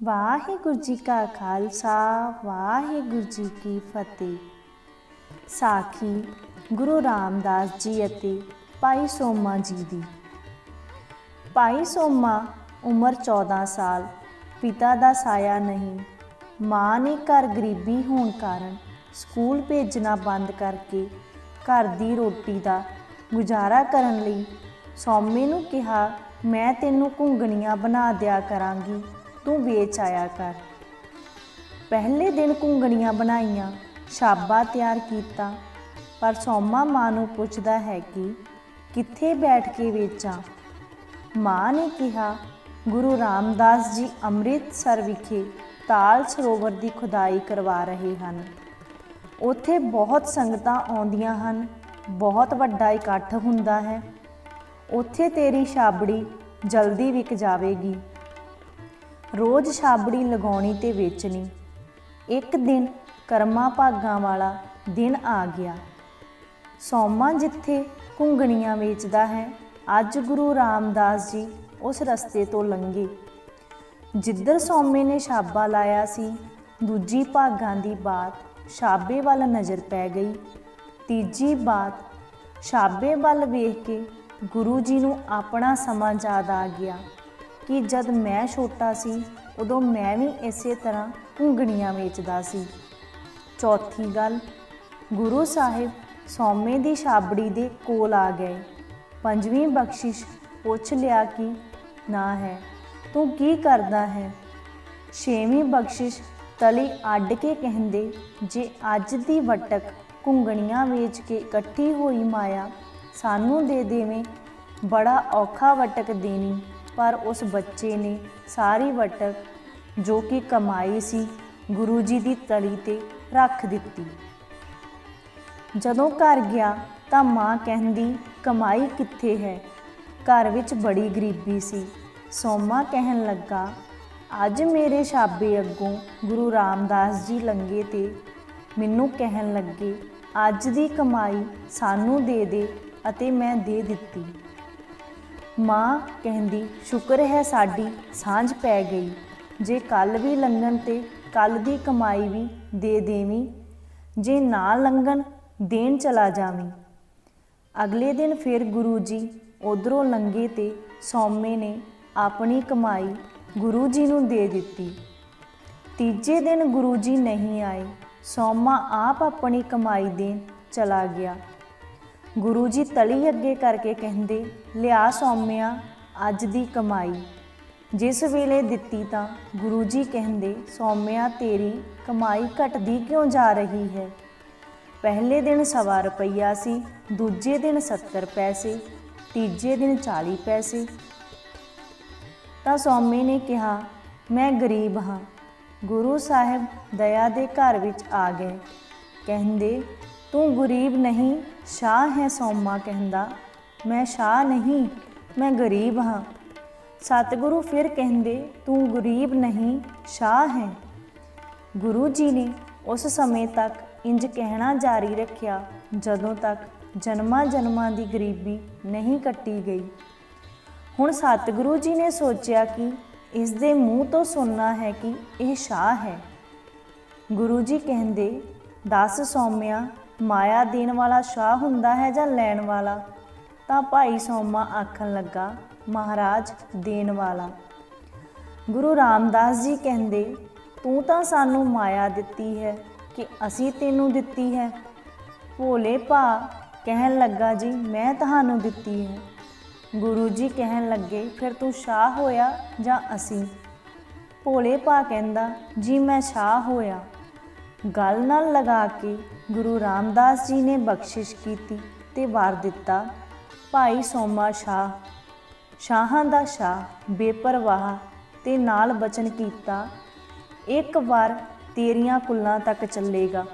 ਵਾਹਿਗੁਰੂ ਜੀ ਕਾ ਖਾਲਸਾ, ਵਾਹਿਗੁਰੂ ਜੀ ਕੀ ਫਤਿਹ। ਸਾਖੀ ਗੁਰੂ ਰਾਮਦਾਸ ਜੀ ਅਤੇ ਭਾਈ ਸੋਮਾ ਜੀ ਦੀ। ਭਾਈ ਸੋਮਾ ਉਮਰ 14 ਸਾਲ, ਪਿਤਾ ਦਾ ਸਾਇਆ ਨਹੀਂ, ਮਾਂ ਨੇ ਘਰ ਗਰੀਬੀ ਹੋਣ ਕਾਰਨ ਸਕੂਲ ਭੇਜਣਾ ਬੰਦ ਕਰਕੇ ਘਰ ਦੀ ਰੋਟੀ ਦਾ ਗੁਜ਼ਾਰਾ ਕਰਨ ਲਈ ਸੌਮੇ ਨੂੰ ਕਿਹਾ, ਮੈਂ ਤੈਨੂੰ ਘੁੰਗਣੀਆਂ ਬਣਾ ਦਿਆ ਕਰਾਂਗੀ। ਤੂੰ ਵੇਚ ਆਇਆ ਕਰ। ਪਹਿਲੇ ਦਿਨ ਘੁੰਗਣੀਆਂ ਬਣਾਈਆਂ, ਸ਼ਾਬਾ ਤਿਆਰ ਕੀਤਾ, ਪਰ ਸੌਮਾ ਮਾਂ ਨੂੰ ਪੁੱਛਦਾ ਹੈ ਕਿ ਕਿੱਥੇ ਬੈਠ ਕੇ ਵੇਚਾਂ? ਮਾਂ ਨੇ ਕਿਹਾ, ਗੁਰੂ ਰਾਮਦਾਸ ਜੀ ਅੰਮ੍ਰਿਤਸਰ ਵਿਖੇ ਤਾਲ ਸਰੋਵਰ ਦੀ ਖੁਦਾਈ ਕਰਵਾ ਰਹੇ ਹਨ। ਉੱਥੇ ਬਹੁਤ ਸੰਗਤਾਂ ਆਉਂਦੀਆਂ ਹਨ, ਬਹੁਤ ਵੱਡਾ ਇਕੱਠ ਹੁੰਦਾ ਹੈ। ਉੱਥੇ ਤੇਰੀ ਛਾਬੜੀ ਜਲਦੀ ਵਿਕ ਜਾਵੇਗੀ। ਰੋਜ਼ ਛਾਬੜੀ ਲਗਾਉਣੀ ਤੇ ਵੇਚਣੀ। ਇੱਕ ਦਿਨ ਕਰਮਾ ਭਾਗਾਂ ਵਾਲਾ ਦਿਨ ਆ ਗਿਆ। ਸੋਮਾ ਜਿੱਥੇ ਘੁੰਗਣੀਆਂ ਵੇਚਦਾ ਹੈ, ਅੱਜ ਗੁਰੂ ਰਾਮਦਾਸ ਜੀ ਉਸ ਰਸਤੇ ਤੋਂ ਲੰਘੇ। ਜਿੱਧਰ ਸੋਮੇ ਨੇ ਛਾਬਾ ਲਾਇਆ ਸੀ, ਦੂਜੀ ਭਾਗਾਂ ਦੀ ਬਾਤ ਛਾਬੇ ਵੱਲ ਨਜ਼ਰ ਪੈ ਗਈ। ਤੀਜੀ ਬਾਤ ਛਾਬੇ ਵੱਲ ਵੇਖ ਕੇ ਗੁਰੂ ਜੀ ਨੂੰ ਆਪਣਾ ਸਮਾਂ ਯਾਦ ਆ ਗਿਆ। ਕਿ ਜਦ ਮੈਂ ਛੋਟਾ ਸੀ, ਉਦੋਂ ਮੈਂ ਵੀ ਇਸੇ ਤਰ੍ਹਾਂ ਘੁੰਗਣੀਆਂ ਵੇਚਦਾ ਸੀ। ਚੌਥੀ ਗੱਲ, ਗੁਰੂ ਸਾਹਿਬ ਸੌਮੇ ਦੀ ਛਾਬੜੀ ਦੇ ਕੋਲ ਆ ਗਏ। ਪੰਜਵੀਂ ਬਖਸ਼ਿਸ਼ ਪੁੱਛ ਲਿਆ ਕਿ, ਨਾ ਹੈ, ਤੂੰ ਕੀ ਕਰਦਾ ਹੈ? ਛੇਵੀਂ ਬਖਸ਼ਿਸ਼ ਤਲੀ ਅੱਡ ਕੇ ਕਹਿੰਦੇ, ਜੇ ਅੱਜ ਦੀ ਵਟਕ ਘੁੰਗਣੀਆਂ ਵੇਚ ਕੇ ਇਕੱਠੀ ਹੋਈ ਮਾਇਆ, ਸਾਨੂੰ ਦੇ ਦੇਵੇਂ, ਬੜਾ ਔਖਾ ਵਟਕ ਦੇਣੀ। ਪਰ ਉਸ ਬੱਚੇ ਨੇ ਸਾਰੀ ਵਟਕ ਜੋ ਕਿ ਕਮਾਈ ਸੀ ਗੁਰੂ ਜੀ ਦੀ ਤਲੀ ਤੇ ਰੱਖ ਦਿੱਤੀ। ਜਦੋਂ ਘਰ ਗਿਆ ਤਾਂ ਮਾਂ ਕਹਿੰਦੀ, ਕਮਾਈ ਕਿੱਥੇ ਹੈ? ਘਰ ਵਿੱਚ ਬੜੀ ਗਰੀਬੀ ਸੀ। ਸੋਮਾ ਕਹਿਣ ਲੱਗਾ, ਅੱਜ ਮੇਰੇ ਛਾਬੇ ਅੱਗੋਂ ਗੁਰੂ ਰਾਮਦਾਸ ਜੀ ਲੰਗੇ ਤੇ ਮੈਨੂੰ ਕਹਿਣ ਲੱਗੇ, ਅੱਜ ਦੀ ਕਮਾਈ ਸਾਨੂੰ ਦੇ ਦੇ ਅਤੇ ਮੈਂ ਦੇ ਦਿੱਤੀ। ਮਾਂ ਕਹਿੰਦੀ, ਸ਼ੁਕਰ ਹੈ ਸਾਡੀ ਸਾਂਝ ਪੈ ਗਈ। ਜੇ ਕੱਲ ਵੀ ਲੰਗਣ ਤੇ ਕੱਲ ਦੀ ਕਮਾਈ ਵੀ ਦੇ ਦੇਵੀਂ, ਜੇ ਨਾ ਲੰਗਣ ਦੇਣ ਚਲਾ ਜਾਵੀਂ। ਅਗਲੇ ਦਿਨ ਫਿਰ ਗੁਰੂ ਜੀ ਉਧਰੋਂ ਲੰਗੇ ਤੇ ਸੌਮੇ ਨੇ ਆਪਣੀ ਕਮਾਈ ਗੁਰੂ ਜੀ ਨੂੰ ਦੇ ਦਿੱਤੀ। ਤੀਜੇ ਦਿਨ ਗੁਰੂ ਜੀ ਨਹੀਂ ਆਏ। ਸੌਮਾ ਆਪ ਆਪਣੀ ਕਮਾਈ ਦੇਣ ਚਲਾ ਗਿਆ। ਗੁਰੂ ਜੀ ਤਲੀ ਅੱਗੇ ਕਰਕੇ ਕਹਿੰਦੇ, ਲਿਆ ਸੌਮਿਆ, ਅੱਜ ਦੀ ਕਮਾਈ। ਜਿਸ ਵੇਲੇ ਦਿੱਤੀ ਤਾਂ ਗੁਰੂ ਜੀ ਕਹਿੰਦੇ, ਸੌਮਿਆ, ਤੇਰੀ ਕਮਾਈ ਘਟਦੀ ਕਿਉਂ ਜਾ ਰਹੀ ਹੈ? ਪਹਿਲੇ ਦਿਨ ਸਵਾ ਰੁਪਈਆ ਸੀ, ਦੂਜੇ ਦਿਨ 70 ਪੈਸੇ, ਤੀਜੇ ਦਿਨ 40 ਪੈਸੇ। ਤਾਂ ਸੌਮੀ ਨੇ ਕਿਹਾ, ਮੈਂ ਗਰੀਬ ਹਾਂ। ਗੁਰੂ ਸਾਹਿਬ ਦਇਆ ਦੇ ਘਰ ਵਿੱਚ ਆ ਗਏ। ਕਹਿੰਦੇ ਤੂੰ ਗਰੀਬ ਨਹੀਂ, ਸ਼ਾਹ ਹੈ ਸੋਮਾ ਕਹਿੰਦਾ। ਮੈਂ ਸ਼ਾਹ ਨਹੀਂ, ਮੈਂ ਗਰੀਬ ਹਾਂ। ਸਤਿਗੁਰੂ ਫਿਰ ਕਹਿੰਦੇ, ਤੂੰ ਗਰੀਬ ਨਹੀਂ, ਸ਼ਾਹ ਹੈ। ਗੁਰੂ ਜੀ ਨੇ ਉਸ ਸਮੇਂ ਤੱਕ ਇੰਜ ਕਹਿਣਾ ਜਾਰੀ ਰੱਖਿਆ, ਜਦੋਂ ਤੱਕ ਜਨਮਾਂ ਜਨਮਾਂ ਦੀ ਗਰੀਬੀ ਨਹੀਂ ਕੱਟੀ ਗਈ। ਹੁਣ ਸਤਿਗੁਰੂ ਜੀ ਨੇ ਸੋਚਿਆ ਕਿ ਇਸ ਦੇ ਮੂੰਹ ਤੋਂ ਸੁਣਨਾ ਹੈ ਕਿ ਇਹ ਸ਼ਾਹ ਹੈ। ਗੁਰੂ ਜੀ ਕਹਿੰਦੇ, ਦਸ ਸੌਮਿਆਂ ਮਾਇਆ ਦੇਣ ਵਾਲਾ ਸ਼ਾਹ ਹੁੰਦਾ ਹੈ ਜਾਂ ਲੈਣ ਵਾਲਾ? ਤਾਂ ਭਾਈ ਸੋਮਾ ਆਖਣ ਲੱਗਾ, ਮਹਾਰਾਜ, ਦੇਣ ਵਾਲਾ। ਗੁਰੂ ਰਾਮਦਾਸ ਜੀ ਕਹਿੰਦੇ, ਤੂੰ ਤਾਂ ਸਾਨੂੰ ਮਾਇਆ ਦਿੱਤੀ ਹੈ ਕਿ ਅਸੀਂ ਤੈਨੂੰ ਦਿੱਤੀ ਹੈ। ਭੋਲੇ ਭਾ ਕਹਿਣ ਲੱਗਾ, ਜੀ, ਮੈਂ ਤੁਹਾਨੂੰ ਦਿੱਤੀ ਹੈ। ਗੁਰੂ ਜੀ ਕਹਿਣ ਲੱਗੇ, ਫਿਰ ਤੂੰ ਸ਼ਾਹ ਹੋਇਆ ਜਾਂ ਅਸੀਂ? ਭੋਲੇ ਭਾ ਕਹਿੰਦਾ, ਜੀ, ਮੈਂ ਸ਼ਾਹ ਹੋਇਆ। ਗੱਲ ਨਾਲ ਲਗਾ ਕੇ ਗੁਰੂ ਰਾਮਦਾਸ ਜੀ ਨੇ ਬਖਸ਼ਿਸ਼ ਕੀਤੀ ਤੇ ਵਾਰ ਦਿੱਤਾ, ਭਾਈ ਸੋਮਾ ਸ਼ਾਹ, ਸ਼ਾਹਾਂ ਦਾ ਸ਼ਾਹ, ਬੇਪਰਵਾਹ ਤੇ ਨਾਲ ਬਚਨ ਕੀਤਾ, ਇੱਕ ਵਾਰ ਤੇਰੀਆਂ ਕੁੱਲਾਂ ਤੱਕ ਚੱਲੇਗਾ।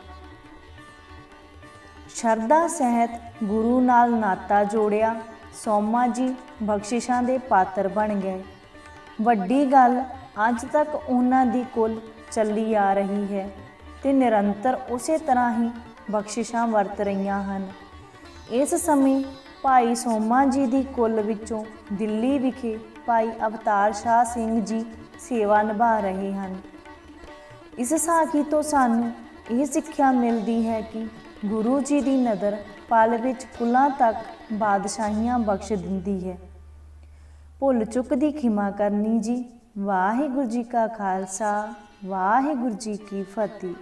ਸ਼ਰਦਾ ਸਹਿਤ ਗੁਰੂ ਨਾਲ ਨਾਤਾ ਜੋੜਿਆ, ਸੋਮਾ ਜੀ ਬਖਸ਼ਿਸ਼ਾਂ ਦੇ ਪਾਤਰ ਬਣ ਗਏ। ਵੱਡੀ ਗੱਲ ਅੱਜ ਤੱਕ ਉਹਨਾਂ ਦੀ ਕੁੱਲ ਚੱਲੀ ਆ ਰਹੀ ਹੈ। ਤੇ ਨਿਰੰਤਰ ਉਸੇ ਤਰ੍ਹਾਂ ਹੀ ਬਖਸ਼ਿਸ਼ਾਂ ਵਰਤ ਰਹੀਆਂ ਹਨ। ਇਸ ਸਮੇਂ ਭਾਈ ਸੋਮਾ ਜੀ ਦੀ ਕੁੱਲ ਵਿੱਚੋਂ ਦਿੱਲੀ ਵਿਖੇ ਭਾਈ ਅਵਤਾਰ ਸ਼ਾਹ ਸਿੰਘ ਜੀ ਸੇਵਾ ਨਿਭਾ ਰਹੇ ਹਨ। ਇਸ ਸਾਖੀ ਤੋਂ ਸਾਨੂੰ ਇਹ ਸਿੱਖਿਆ ਮਿਲਦੀ ਹੈ ਕਿ ਗੁਰੂ ਜੀ ਦੀ ਨਜ਼ਰ ਪਲ ਵਿੱਚ ਕੁਲਾਂ ਤੱਕ ਬਾਦਸ਼ਾਹੀਆਂ ਬਖਸ਼ ਦਿੰਦੀ ਹੈ। ਭੁੱਲ ਚੁੱਕ ਦੀ ਖਿਮਾ ਕਰਨੀ ਜੀ, ਵਾਹਿਗੁਰੂ ਜੀ ਕਾ ਖਾਲਸਾ, ਵਾਹਿਗੁਰੂ ਜੀ ਕੀ ਫਤਿਹ।